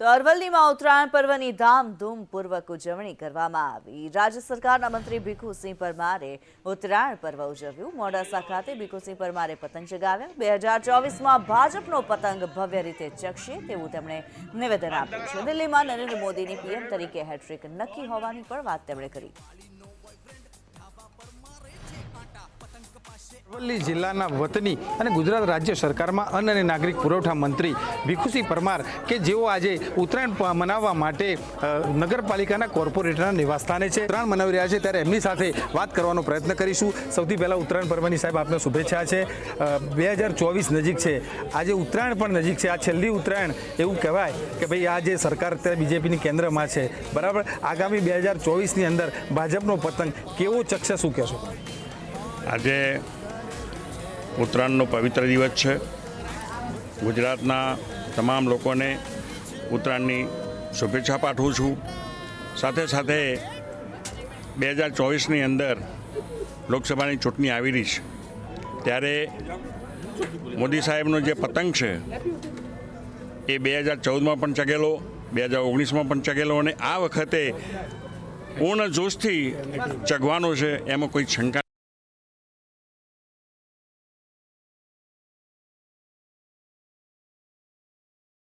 તો અરવલ્લીમાં ઉત્તરાયણ પર્વની ધામધૂમપૂર્વક ઉજવણી કરવામાં આવી. રાજ્ય સરકારના મંત્રી ભીખુસિંહ પરમારે ઉત્તરાયણ પર્વ ઉજવ્યું. મોડાસા ખાતે ભીખુસિંહ પરમારે પતંગ ચગાવ્યા. બે હજાર ચોવીસમાં ભાજપનો પતંગ ભવ્ય રીતે ચકશે તેવું તેમણે નિવેદન આપ્યું છે. દિલ્હીમાં નરેન્દ્ર મોદીની પીએમ તરીકે હેટ્રિક નક્કી હોવાની પણ વાત તેમણે કરી. અરવલ્લી જિલ્લાના વતની અને ગુજરાત રાજ્ય સરકારમાં અન્ન અને નાગરિક પુરવઠા મંત્રી ભીખુસિંહ પરમાર કે જેઓ આજે ઉત્તરાયણ મનાવવા માટે નગરપાલિકાના કોર્પોરેટરના નિવાસસ્થાને છે. ઉત્તરાયણ મનાવી રહ્યા છે ત્યારે એમની સાથે વાત કરવાનો પ્રયત્ન કરીશું. સૌથી પહેલાં ઉત્તરાયણ પર્વની સાહેબ આપને શુભેચ્છા છે. બે હજાર ચોવીસ નજીક છે. આજે ઉત્તરાયણ પણ નજીક છે. આ છેલ્લી ઉત્તરાયણ એવું કહેવાય કે ભાઈ આ જે સરકાર અત્યારે બીજેપીની કેન્દ્રમાં છે. બરાબર? આગામી બે હજાર ચોવીસની અંદર ભાજપનો પતંગ કેવો ચકશે શું કહેશો? આજે ઉત્તરાયણનો પવિત્ર દિવસ છે. ગુજરાતના તમામ લોકોને ઉત્તરાયણની શુભેચ્છા પાઠવું છું. સાથે સાથે બે હજાર ચોવીસની અંદર લોકસભાની ચૂંટણી આવી રહી છે. ત્યારે મોદી સાહેબનો જે પતંગ છે, એ બે હજાર ચૌદમાં પણ ચગેલો, બે હજાર ઓગણીસમાં પણ ચગેલો અને આ વખતે પૂર્ણ જોશથી ચગવાનો છે, એમાં કોઈ શંકા